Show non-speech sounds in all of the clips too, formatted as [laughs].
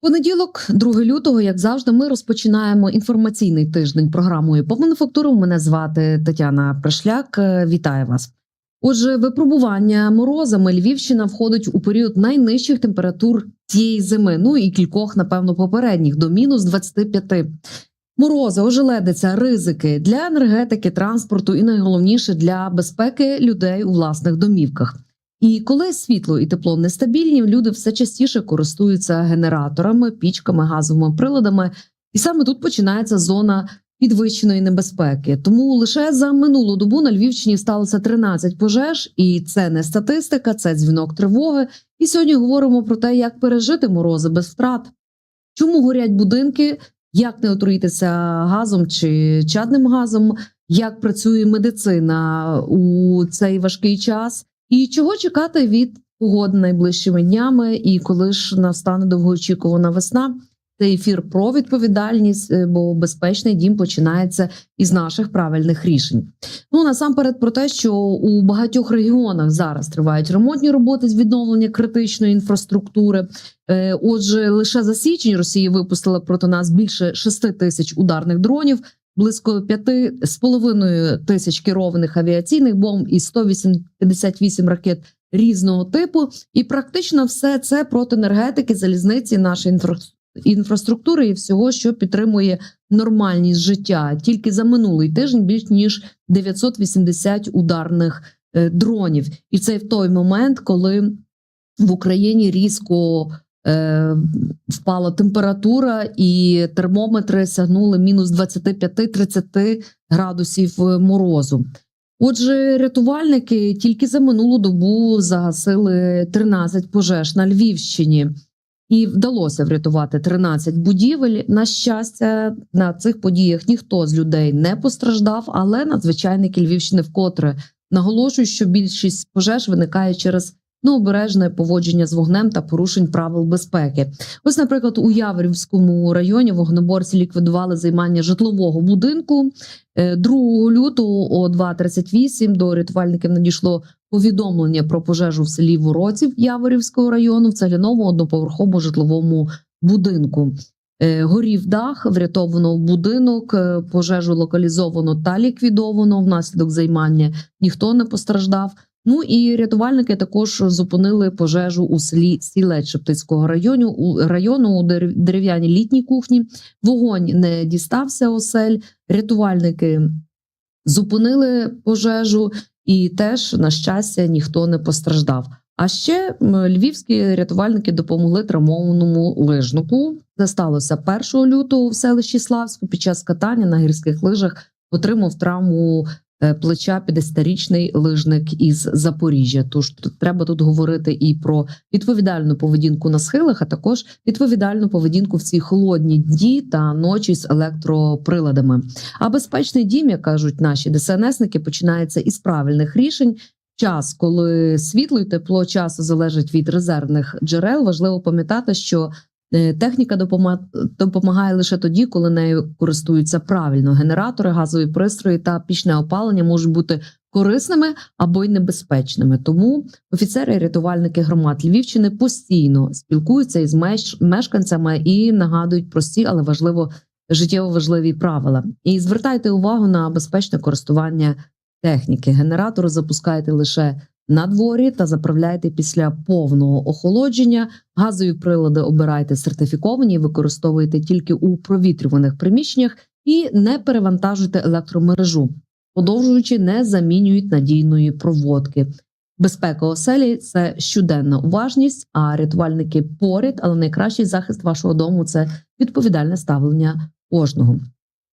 Понеділок, 2 лютого, як завжди, ми розпочинаємо інформаційний тиждень програмою по мануфактуру. Мене звати Тетяна Пришляк. Е, Вітаю вас. Отже, випробування морозами Львівщина входить у період найнижчих температур цієї зими. Ну і кількох, напевно, попередніх до мінус 25. Морози, ожеледиця, ризики для енергетики, транспорту і найголовніше для безпеки людей у власних домівках. І коли світло і тепло нестабільні, люди все частіше користуються генераторами, пічками, газовими приладами, і саме тут починається зона підвищеної небезпеки. Тому лише за минулу добу на Львівщині сталося 13 пожеж, і це не статистика, це дзвінок тривоги. І сьогодні говоримо про те, як пережити морози без втрат, чому горять будинки, як не отруїтися газом чи чадним газом, як працює медицина у цей важкий час. І чого чекати від погоди найближчими днями, і коли ж настане довгоочікувана весна? Це ефір про відповідальність, е, бо безпечний дім починається із наших правильних рішень. Ну насамперед про те, що у багатьох регіонах зараз тривають ремонтні роботи з відновлення критичної інфраструктури. Е, Отже, лише за січень Росія випустила проти нас більше 6 тисяч ударних дронів близько 5,5 тисяч керованих авіаційних бомб і 158 ракет різного типу. І практично все це проти енергетики, залізниці, нашої інфра... інфраструктури і всього, що підтримує нормальність життя. Тільки за минулий тиждень більш ніж 980 ударних е, дронів, і це в той момент, коли в Україні різко впала температура, і термометри сягнули мінус 25-30 градусів е, морозу. Отже, рятувальники тільки за минулу добу загасили 13 пожеж на Львівщині. І вдалося врятувати 13 будівель. На щастя, на цих подіях ніхто з людей не постраждав, але надзвичайники Львівщини вкотре наголошують, що більшість пожеж виникає через необережне поводження з вогнем та порушень правил безпеки. Ось, наприклад, у Яворівському районі вогнеборці ліквідували займання житлового будинку. Е, 2 лютого о 2.38 до рятувальників надійшло повідомлення про пожежу в селі Вороців Яворівського району в цегляному одноповерховому житловому будинку. Е, Горів дах, врятовано будинок, е, пожежу локалізовано та ліквідовано. Внаслідок займання ніхто не постраждав. Ну і рятувальники також зупинили пожежу у селі Сілець Шептицького району у району у дерев'яній літній кухні. Вогонь не дістався осель. Рятувальники зупинили пожежу, і теж на щастя ніхто не постраждав. А ще львівські рятувальники допомогли травмованому лижнику. Це сталося 1 лютого в селищі Славську. Під час катання на гірських лижах отримав травму плеча 50-річний лижник із Запоріжжя. Тож треба тут говорити і про відповідальну поведінку на схилах, а також відповідальну поведінку в ці холодні дні та ночі з електроприладами. А безпечний дім, як кажуть наші ДСНСники, починається із правильних рішень. Час, коли світло і тепло часу залежить від резервних джерел, важливо пам'ятати, що е, техніка допома- допомагає лише тоді, коли нею користуються правильно. Генератори, газові пристрої та пічне опалення можуть бути корисними або й небезпечними. Тому офіцери і рятувальники громад Львівщини постійно спілкуються із меш- мешканцями і нагадують прості, але важливо життєво важливі правила. І звертайте увагу на безпечне користування техніки. Генератор запускайте лише на дворі та заправляйте після повного охолодження. Газові прилади обирайте сертифіковані, використовуйте тільки у провітрюваних приміщеннях і не перевантажуйте електромережу. Подовжуючи, не замінюють надійної проводки. Безпека оселі це щоденна уважність, а рятувальники поряд, але найкращий захист вашого дому це відповідальне ставлення кожного.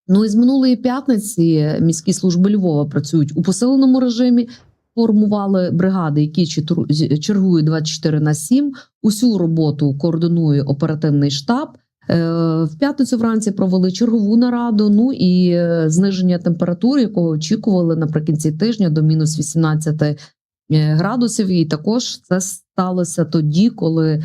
Ну і з минулої п'ятниці міські служби Львова працюють у посиленому режимі. Формували бригади, які чергують 24 на 7. Усю роботу координує оперативний штаб. Е, В п'ятницю вранці провели чергову нараду. Ну і е, зниження температури, якого очікували наприкінці тижня до мінус 18 е, градусів. І також це сталося тоді, коли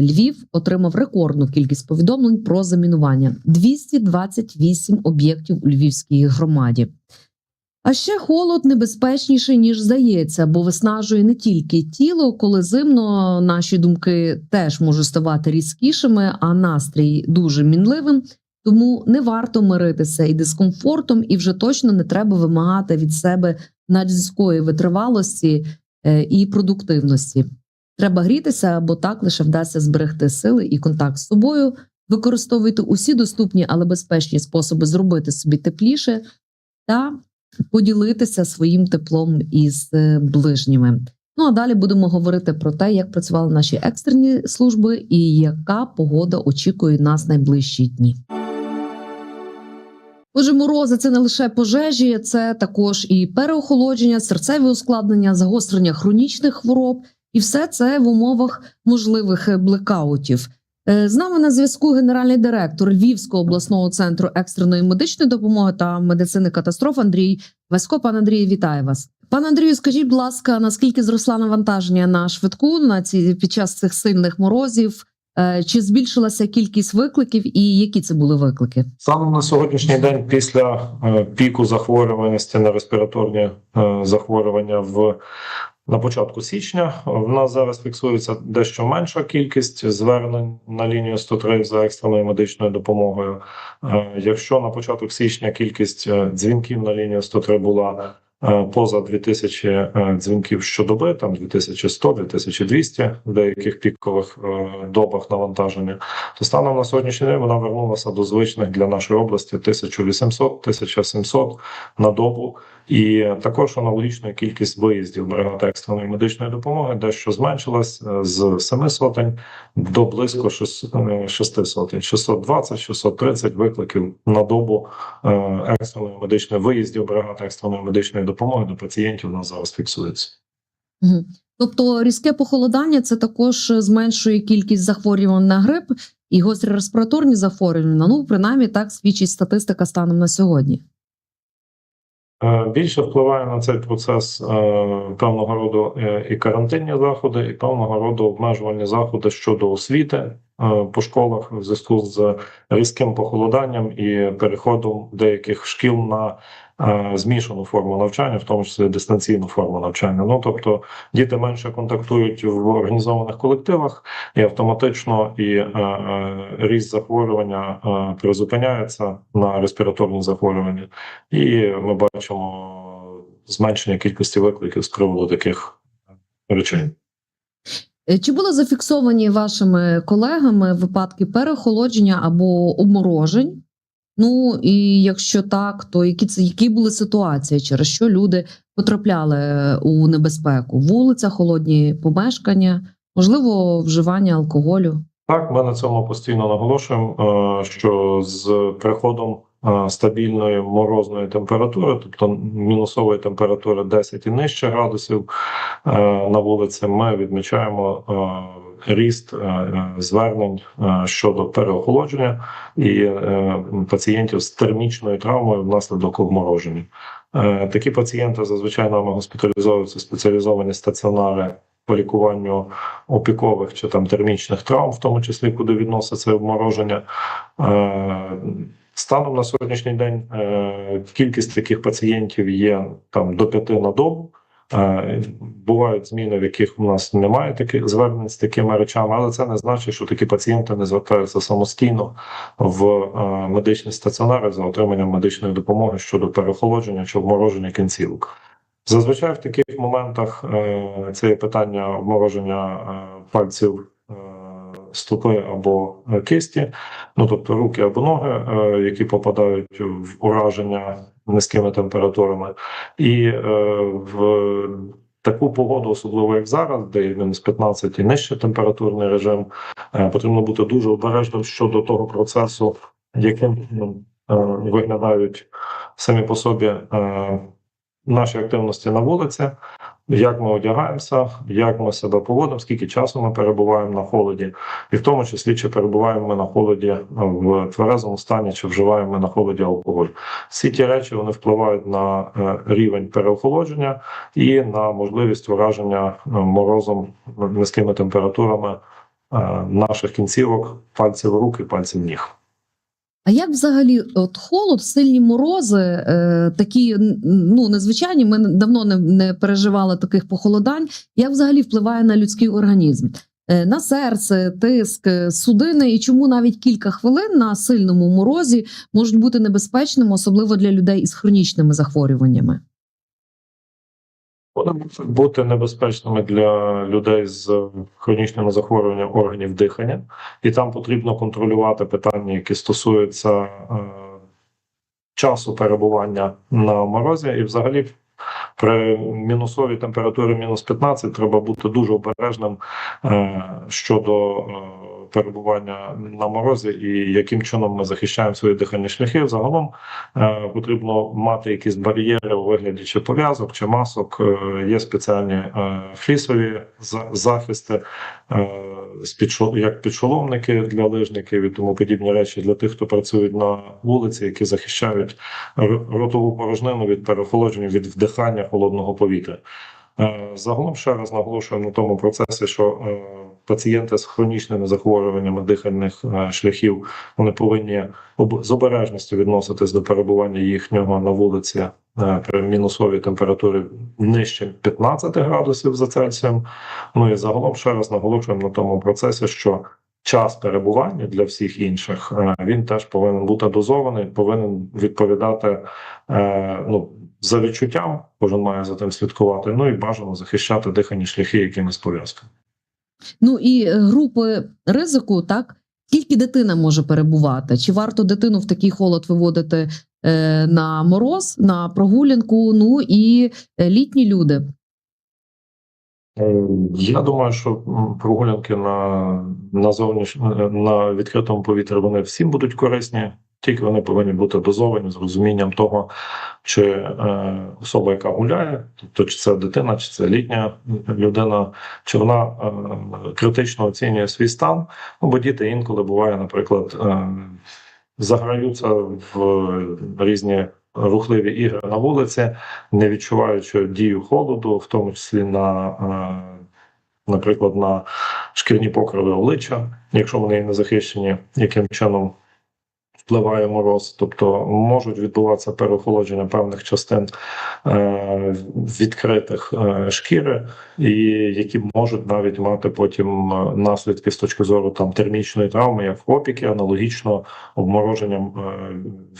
Львів отримав рекордну кількість повідомлень про замінування 228 об'єктів у Львівській громаді. А ще холод небезпечніший, ніж здається, бо виснажує не тільки тіло, коли зимно наші думки теж можуть ставати різкішими, а настрій дуже мінливим. Тому не варто миритися і дискомфортом, і вже точно не треба вимагати від себе надзв'язкової витривалості е, і продуктивності. Треба грітися, бо так лише вдасться зберегти сили і контакт з собою. Використовуйте усі доступні, але безпечні способи зробити собі тепліше та поділитися своїм теплом із е, ближніми. Ну а далі будемо говорити про те, як працювали наші екстрені служби і яка погода очікує нас найближчі дні. Отже, морози це не лише пожежі, це також і переохолодження, серцеві ускладнення, загострення хронічних хвороб, і все це в умовах можливих блекаутів. Е, З нами на зв'язку генеральний директор Львівського обласного центру екстреної медичної допомоги та медицини катастроф Андрій Васько. Пан Андрій, вітаю вас. Пане Андрію, скажіть, будь ласка, наскільки зросла навантаження на швидку на ці під час цих сильних морозів? Е, Чи збільшилася кількість викликів, і які це були виклики? Саме на сьогоднішній день, після е, піку захворюваності на респіраторні захворювання в на початку січня, в нас зараз фіксується дещо менша кількість звернень на лінію 103 за екстреною медичною допомогою. Е, Якщо на початок січня кількість е, дзвінків на лінію 103 була е, поза 2000 е, дзвінків щодоби, там 2100, 2200 в деяких пікових добах навантаження, то станом на сьогоднішній день вона вернулася до звичних для нашої області 1800-1700 на добу. І також аналогічна кількість виїздів бригад екстреної медичної допомоги дещо зменшилась е, з 7 сотень до близько 6 сотень, 620-630 викликів на добу е, екстреної медичної виїздів бригад екстреної медичної допомоги до пацієнтів у нас зараз фіксується. Тобто різке похолодання це також зменшує кількість захворювань на грип і гострі респіраторні захворювання. Ну, принаймні, так свідчить статистика станом на сьогодні. Е, Більше впливає на цей процес е, певного роду е, і карантинні заходи, і певного роду обмежувальні заходи щодо освіти по школах в зв'язку з різким похолоданням і переходом деяких шкіл на змішану форму навчання, в тому числі дистанційну форму навчання. Ну тобто діти менше контактують в організованих колективах, і автоматично і е, е, ріст захворювання е, призупиняється на респіраторні захворювання. І ми бачимо зменшення кількості викликів з приводу таких речей. Е, Чи були зафіксовані вашими колегами випадки переохолодження або обморожень? Ну і якщо так, то які це які були ситуації, через що люди потрапляли у небезпеку? Вулиця, холодні помешкання, можливо, вживання алкоголю? Так, ми на цьому постійно наголошуємо, е, що з приходом е, стабільної морозної температури, тобто мінусової температури 10 і нижче градусів е, на вулиці, ми відмічаємо е, ріст е, звернень е, щодо переохолодження і е, пацієнтів з термічною травмою внаслідок обмороження. Е, Такі пацієнти зазвичай нами госпіталізовуються спеціалізовані стаціонари по лікуванню опікових чи там термічних травм, в тому числі куди відноситься обмороження. Е, Станом на сьогоднішній день е, кількість таких пацієнтів є там до п'яти на добу. Бувають зміни, в яких у нас немає таких звернень з такими речами, але це не значить, що такі пацієнти не звертаються самостійно в е, медичні стаціонари за отриманням медичної допомоги щодо переохолодження чи обмороження кінцівок. Зазвичай в таких моментах е, це є питання обмороження е, пальців стопи або кисті, ну тобто руки або ноги, які попадають в ураження низькими температурами, і е, в таку погоду, особливо як зараз, де мінус 15 і нижче температурний режим, е, потрібно бути дуже обережним щодо того процесу, яким е, виглядають самі по собі наші активності на вулиці, як ми одягаємося, як ми себе поводимо, скільки часу ми перебуваємо на холоді, і в тому числі чи перебуваємо ми на холоді в тверезому стані, чи вживаємо ми на холоді алкоголь. Всі ті речі вони впливають на е, рівень переохолодження і на можливість враження е, морозом низькими температурами е, наших кінцівок, пальців рук і пальців ніг. А як взагалі от холод, сильні морози, е, такі ну незвичайні, ми давно не, не переживали таких похолодань. Як взагалі впливає на людський організм? Е, на серце, тиск, е, судини, і чому навіть кілька хвилин на сильному морозі можуть бути небезпечними, особливо для людей із хронічними захворюваннями? Вони можуть бути небезпечними для людей з хронічними захворюваннями органів дихання, і там потрібно контролювати питання, які стосуються е, часу перебування на морозі, і взагалі. При мінусовій температурі мінус 15 треба бути дуже обережним е, щодо е, перебування на морозі і яким чином ми захищаємо свої дихальні шляхи. Загалом е, потрібно мати якісь бар'єри у вигляді чи пов'язок, чи масок. Є спеціальні флісові за- захисти, як підшоломники для лижників і тому подібні речі для тих, хто працюють на вулиці, які захищають ротову порожнину від переохолодження, від вдихання холодного повітря. Е, Загалом ще раз наголошуємо на тому процесі, що е, пацієнти з хронічними захворюваннями дихальних е, шляхів вони повинні з обережністю відноситись до перебування їхнього на вулиці при мінусовій температурі нижче 15 градусів за Цельсієм. Ну і загалом ще раз наголошуємо на тому процесі, що час перебування для всіх інших е, він теж повинен бути дозований, повинен відповідати е, ну, за відчуттям. Кожен має за тим слідкувати. Ну і бажано захищати дихальні шляхи якимись пов'язками. Ну і е, групи ризику, так скільки дитина може перебувати? Чи варто дитину в такий холод виводити на мороз, на прогулянку? Ну і е, літні люди. Е, Я думаю, що прогулянки на, на зовніш... на відкритому повітрі вони всім будуть корисні, тільки вони повинні бути дозовані з розумінням того, чи е, особа, яка гуляє, тобто чи це дитина, чи це літня людина, чи вона е, критично оцінює свій стан. Ну, бо діти інколи буває, наприклад, е, заграються в різні рухливі ігри на вулиці, не відчуваючи дію холоду, в тому числі на, е, наприклад, на шкірні покриви обличчя, якщо вони не захищені, яким чином впливає мороз, тобто можуть відбуватися переохолодження певних частин е, відкритих е, шкіри, і які можуть навіть мати потім е, наслідки з точки зору там термічної травми, як в опіки, аналогічно обмороженням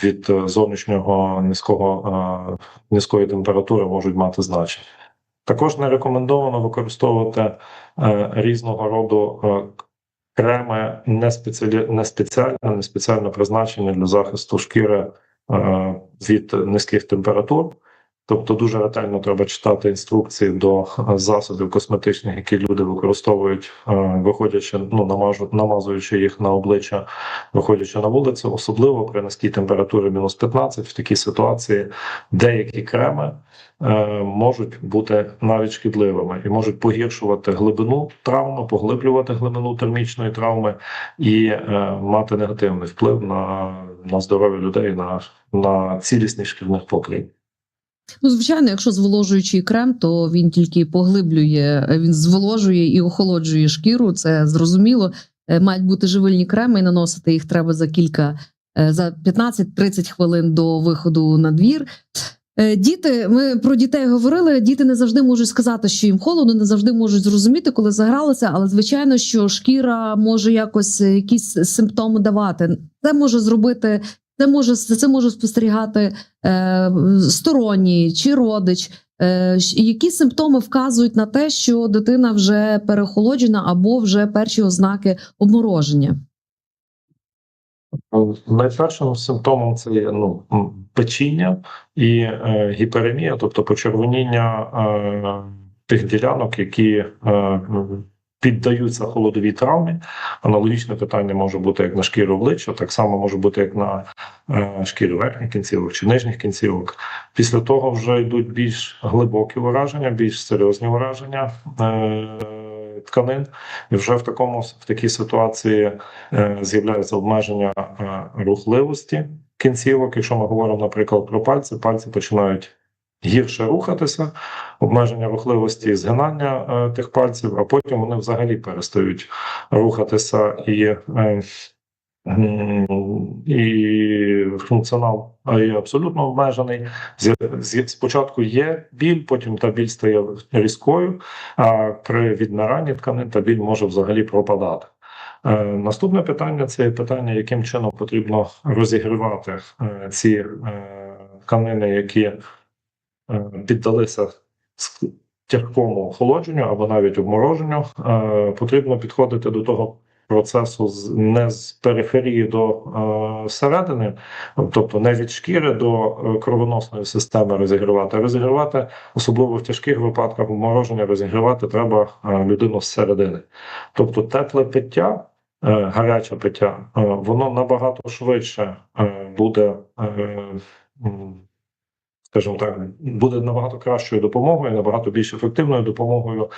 від зовнішнього низького низької температури можуть мати значення. Також не рекомендовано використовувати е, різного роду креми не, спеціалі... не спеціально, не спеціально призначені для захисту шкіри е, від низьких температур. Тобто дуже ретельно треба читати інструкції до е, засобів косметичних, які люди використовують, е, виходячи, ну намажу, намазуючи їх на обличчя, виходячи на вулицю, особливо при низькій температурі мінус 15, в такій ситуації деякі креми е, можуть бути навіть шкідливими і можуть погіршувати глибину травми, поглиблювати глибину термічної травми і е, мати негативний вплив на, на здоров'я людей, на, на цілісність шкірних покрів. Ну, звичайно, якщо зволожуючий крем, то він тільки поглиблює, він зволожує і охолоджує шкіру. Це зрозуміло. Е, Мають бути живильні креми, і наносити їх треба за кілька е, за 15-30 хвилин до виходу на двір. Е, Діти, ми про дітей говорили. Діти не завжди можуть сказати, що їм холодно, не завжди можуть зрозуміти, коли загралися. Але звичайно, що шкіра може якось якісь симптоми давати. Це може зробити, це може це може спостерігати е, сторонній чи родич. Е, які симптоми вказують на те, що дитина вже переохолоджена або вже перші ознаки обмороження? Найпершим симптомом це є ну, печіння і е, гіперемія, тобто почервоніння е, тих ділянок, які е, піддаються холодовій травмі. Аналогічне питання може бути як на шкірі обличчя, так само може бути як на е, шкірі верхніх кінцівок чи нижніх кінцівок. Після того вже йдуть більш глибокі ураження, більш серйозні ураження. Е, Тканин, і вже в такому в такій ситуації е, з'являється обмеження е, рухливості кінцівок. Якщо ми говоримо, наприклад, про пальці, пальці починають гірше рухатися, обмеження рухливості, згинання е, тих пальців, а потім вони взагалі перестають рухатися і. Е, І функціонал є абсолютно обмежений. Спочатку є біль, потім та біль стає різкою, а при відмиранні тканин та біль може взагалі пропадати. Е, Наступне питання це питання, яким чином потрібно розігрівати е, ці е, тканини, які е, піддалися с- тяжкому охолодженню або навіть обмороженню. Е, Потрібно підходити до того процесу не з периферії до е, середини, тобто не від шкіри до е, кровоносної системи розігрівати, розігрівати, особливо в тяжких випадках обмороження, розігрівати треба е, людину зсередини. Тобто тепле пиття, е, гаряче пиття, е, воно набагато швидше е, буде. е, Скажімо так, буде набагато кращою допомогою, набагато більш ефективною допомогою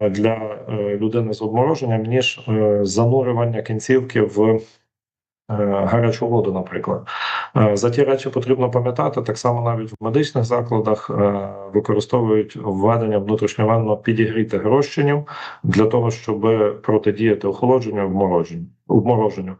е, для е, людини з обмороженням, ніж е, занурювання кінцівки в гарячу воду, наприклад. За ті речі потрібно пам'ятати, так само навіть в медичних закладах використовують введення внутрішньовенно підігрітих розчинів для того, щоб протидіяти охолодженню і обмороженню. Обмороженню.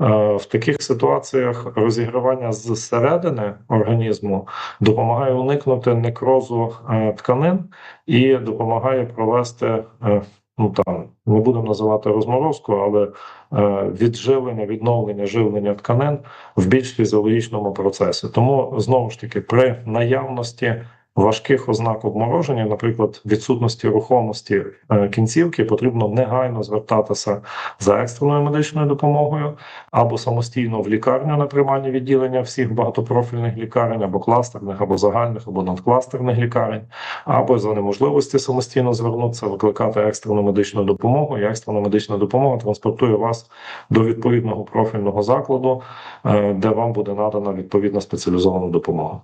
Е, В таких ситуаціях розігрівання зсередини організму допомагає уникнути некрозу е, тканин і допомагає провести. е, Ну там не будемо називати розморозку, але е, відживлення, відновлення живлення тканин в більш фізіологічному процесі. Тому знову ж таки, при наявності важких ознак обмороження, наприклад, відсутності рухомості е, кінцівки, потрібно негайно звертатися за екстреною медичною допомогою або самостійно в лікарню на приймальні відділення всіх багатопрофільних лікарень, або кластерних, або загальних, або надкластерних лікарень, або за неможливості самостійно звернутися, викликати екстрену медичну допомогу. І екстрена медична допомога транспортує вас до відповідного профільного закладу, е, де вам буде надана відповідна спеціалізована допомога.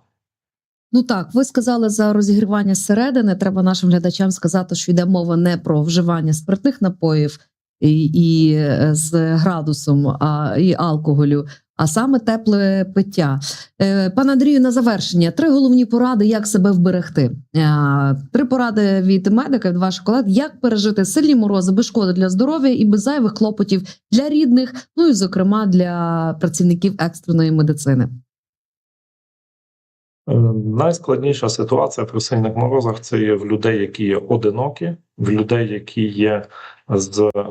Ну так, ви сказали за розігрівання зсередини. Треба нашим глядачам сказати, що йде мова не про вживання спиртних напоїв і, і е, з градусом, а і алкоголю, а саме тепле пиття. Е, Пане Андрію, на завершення три головні поради, як себе вберегти. Е, Три поради від медика, від ваших колег, як пережити сильні морози без шкоди для здоров'я і без зайвих клопотів для рідних, ну і зокрема для працівників екстреної медицини. Е, Найскладніша ситуація при сильних морозах це є в людей, які є одинокі, в людей, які є з е,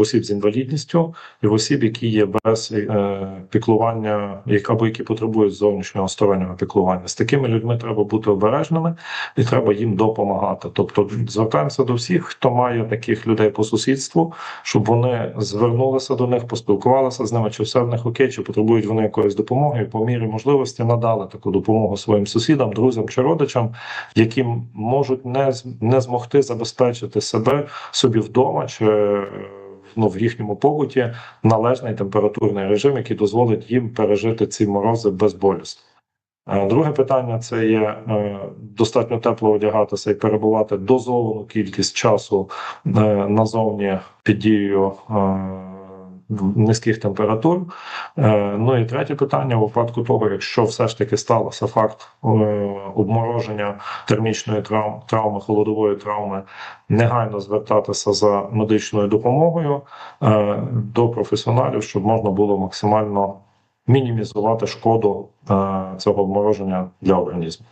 осіб з інвалідністю, і в осіб, які є без е, піклування, як- або які потребують зовнішнього стороннього піклування. З такими людьми треба бути обережними і треба їм допомагати. Тобто звертаємося до всіх, хто має таких людей по сусідству, щоб вони звернулися до них, поспілкувалися з ними, чи все в них окей, чи потребують вони якоїсь допомоги, і по мірі можливості надали таку допомогу своїм сусідам, друзям чи родичам, які можуть не, не змогти забезпечити себе собі вдома чи е, ну, в їхньому побуті належний температурний режим, який дозволить їм пережити ці морози без болісу. Друге питання це є е, достатньо тепло одягатися і перебувати дозовану кількість часу е, назовні під дією е, низьких температур. Е, Ну і третє питання: у випадку того, якщо все ж таки сталося факт е, обмороження термічної травм, травми, холодової травми, негайно звертатися за медичною допомогою е, до професіоналів, щоб можна було максимально мінімізувати шкоду цього обмороження для організму.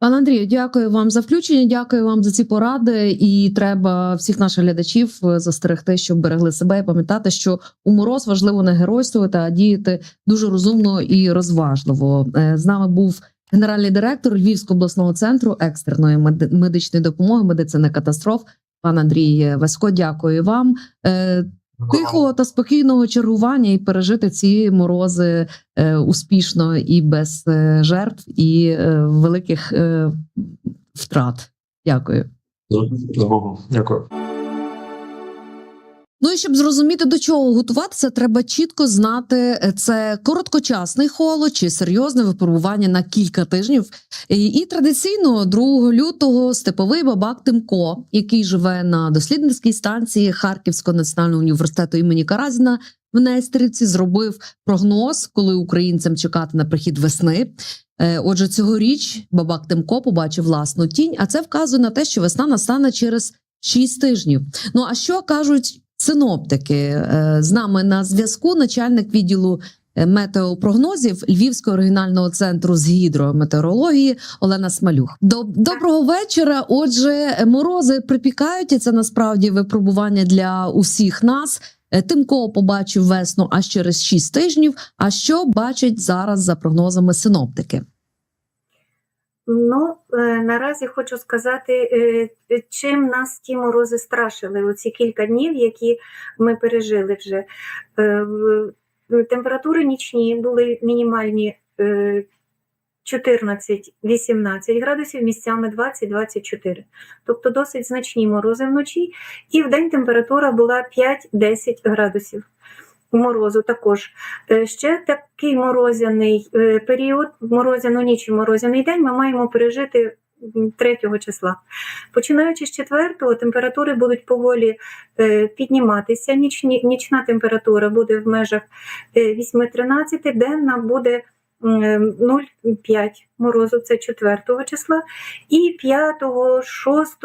Пане Андрію, дякую вам за включення. Дякую вам за ці поради. І треба всіх наших глядачів е, застерегти, щоб берегли себе і пам'ятати, що у мороз важливо не геройствувати, а діяти дуже розумно і розважливо. Е, З нами був генеральний директор Львівського обласного центру екстреної медичної допомоги, медицини катастроф. Пан Андрій Васько, дякую вам. Тихого та спокійного чергування і пережити ці морози е, успішно і без е, жертв і е, великих е, втрат. Дякую. З Богом. Дякую. Ну і щоб зрозуміти до чого готуватися, треба чітко знати, е, це короткочасний холод чи серйозне випробування на кілька тижнів. І, і традиційно 2 лютого степовий бабак Тимко, який живе на дослідницькій станції Харківського національного університету імені Каразіна в Нестерівці, зробив прогноз, коли українцям чекати на прихід весни. Е, Отже, цьогоріч бабак Тимко побачив власну тінь, а це вказує на те, що весна настане через 6 тижнів. Ну а що кажуть синоптики. Е, З нами на зв'язку начальник відділу е, метеопрогнозів Львівського регіонального центру з гідрометеорології Олена Смалюх. Доб- Доброго вечора. Отже, морози припікають, і це насправді випробування для усіх нас. Е, Тимко побачив весну аж через 6 тижнів. А що бачать зараз за прогнозами синоптики? Ну, е, наразі хочу сказати, е, чим нас ті морози страшили оці кілька днів, які ми пережили вже. Е, Температури нічні були мінімальні е, 14-18 градусів, місцями 20-24. Тобто досить значні морози вночі. І в день температура була 5-10 градусів. Морозу також. Е, Ще такий морозяний е, період, морозяну ніч і морозяний день ми маємо пережити 3 числа. Починаючи з 4 температури будуть поволі е, підніматися. Нічні, нічна температура буде в межах е, 8-13, денна буде 0,5 морозу, це 4 числа. І 5, 6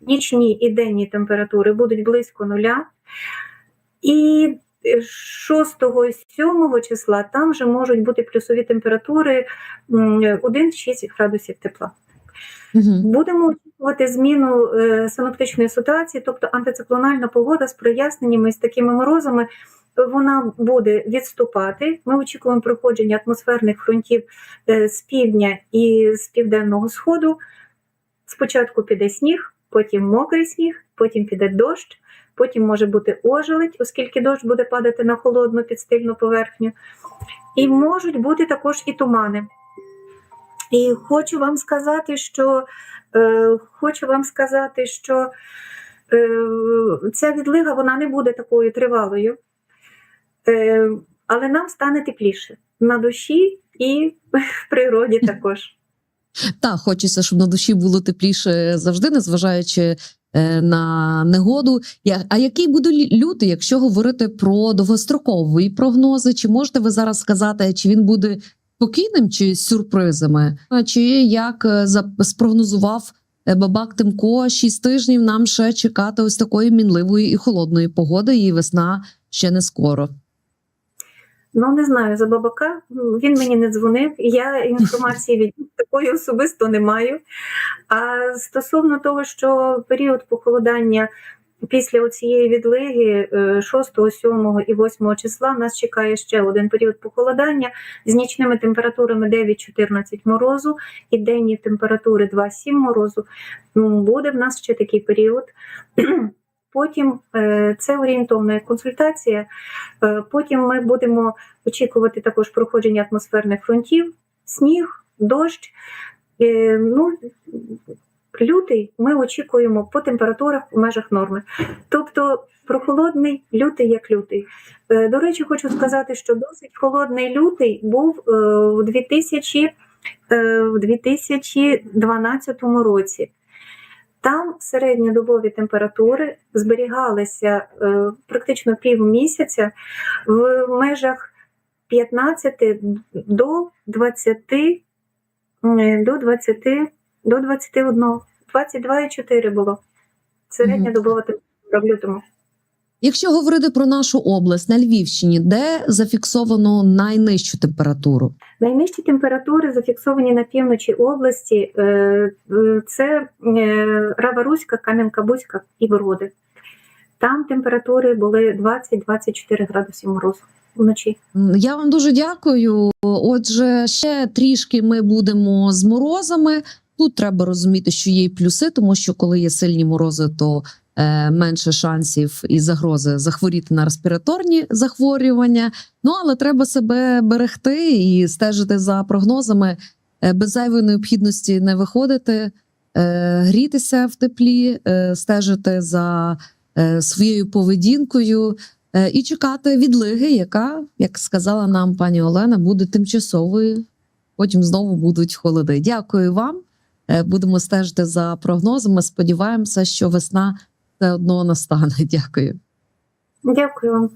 нічні і денні температури будуть близько нуля. І 6-7 числа там вже можуть бути плюсові температури 1-6 градусів тепла. Угу. Будемо очікувати зміну е, синоптичної ситуації, тобто антициклональна погода з проясненнями з такими морозами. Вона буде відступати. Ми очікуємо проходження атмосферних фронтів е, з півдня і з південного сходу. Спочатку піде сніг, потім мокрий сніг, потім піде дощ, потім може бути ожеледь, оскільки дощ буде падати на холодну підстильну поверхню. І можуть бути також і тумани. І хочу вам сказати, що е, хочу вам сказати, що е, ця відлига вона не буде такою тривалою, е, але нам стане тепліше на душі і в природі [laughs] також. Так, хочеться, щоб на душі було тепліше завжди, незважаючи на негоду. А який буде лютий, якщо говорити про довгострокові прогнози? Чи можете ви зараз сказати, чи він буде спокійним чи сюрпризами? Чи як е, спрогнозував е, бабак Тимко, 6 тижнів нам ще чекати ось такої мінливої і холодної погоди, і весна ще не скоро. Ну не знаю за бабака. Він мені не дзвонив. Я інформації від такої особисто не маю. А стосовно того, що період похолодання після цієї відлиги е, 6, 7 і 8 числа нас чекає ще один період похолодання з нічними температурами 9-14 морозу і денні температури 2-7 морозу. Буде в нас ще такий період. Потім е, це орієнтовна консультація. Е, Потім ми будемо очікувати також проходження атмосферних фронтів, сніг, дощ. Е, Ну, лютий ми очікуємо по температурах в межах норми. Тобто прохолодний лютий як лютий. До речі, хочу сказати, що досить холодний лютий був в 2000, в 2012 році. Там середньодобові температури зберігалися е, практично півмісяця в межах 15 до 20, е, до 20, до 21, 22,4 було. Середньодобова температура в лютому. Якщо говорити про нашу область на Львівщині, де зафіксовано найнижчу температуру? Найнижчі температури зафіксовані на півночі області. е, е, Це е, Рава-Руська, Кам'янка-Бузька і Броди. Там температури були 20-24 градуси морозу вночі. Я вам дуже дякую. Отже, ще трішки ми будемо з морозами. Тут треба розуміти, що є й плюси, тому що коли є сильні морози, то менше шансів і загрози захворіти на респіраторні захворювання. Ну але треба себе берегти і стежити за прогнозами. Е, без зайвої необхідності не виходити, е, грітися в теплі, е, стежити за е, своєю поведінкою. Е, і чекати відлиги, яка, як сказала нам пані Олена, буде тимчасовою. Потім знову будуть холоди. Дякую вам. Е, Будемо стежити за прогнозами. Сподіваємося, що весна все одно настане. [laughs] Дякую. Дякую вам.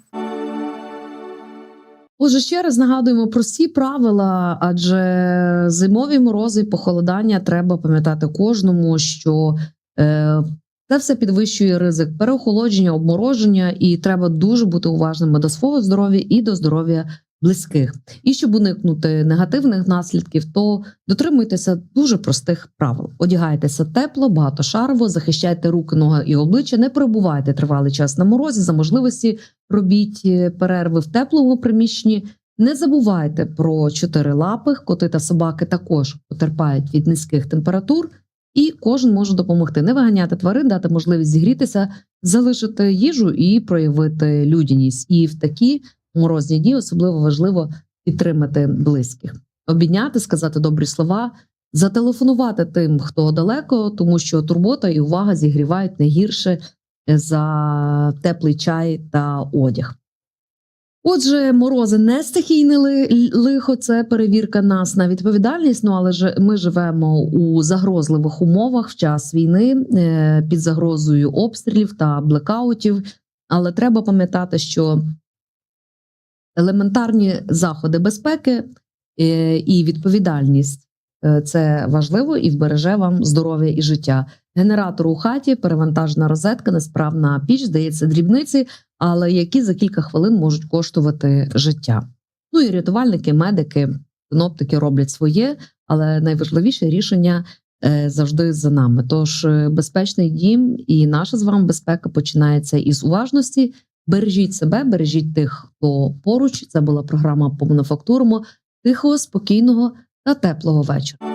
Отже, ще раз нагадуємо прості правила, адже зимові морози і похолодання треба пам'ятати кожному, що е, Це все підвищує ризик переохолодження, обмороження, і треба дуже бути уважними до свого здоров'я і до здоров'я близьких. І щоб уникнути негативних наслідків, то дотримуйтеся дуже простих правил: одягайтеся тепло, багатошарово, захищайте руки, ноги і обличчя, не перебувайте тривалий час на морозі. За можливості робіть е, перерви в теплому приміщенні. Не забувайте про чотирилапих. Коти та собаки також потерпають від низьких температур, і кожен може допомогти не виганяти тварин, дати можливість зігрітися, залишити їжу і проявити людяність. І в такі морозні дні особливо важливо підтримати близьких, обідняти, сказати добрі слова, зателефонувати тим, хто далеко, тому що турбота і увага зігрівають не гірше за теплий чай та одяг. Отже, морози не стихійне лихо, це перевірка нас на відповідальність. Ну але ж ми живемо у загрозливих умовах в час війни е, під загрозою обстрілів та блекаутів. Але треба пам'ятати, що елементарні заходи безпеки е, і відповідальність е, це важливо і вбереже вам здоров'я і життя. Генератор у хаті, перевантажена розетка, несправна піч, здається, дрібниці, але які за кілька хвилин можуть коштувати життя. Ну і рятувальники, медики, синоптики роблять своє, але найважливіше рішення е, завжди за нами. Тож безпечний дім і наша з вами безпека починається із уважності. Бережіть себе, бережіть тих, хто поруч. Це була програма по мануфактурому. Тихого, спокійного та теплого вечора.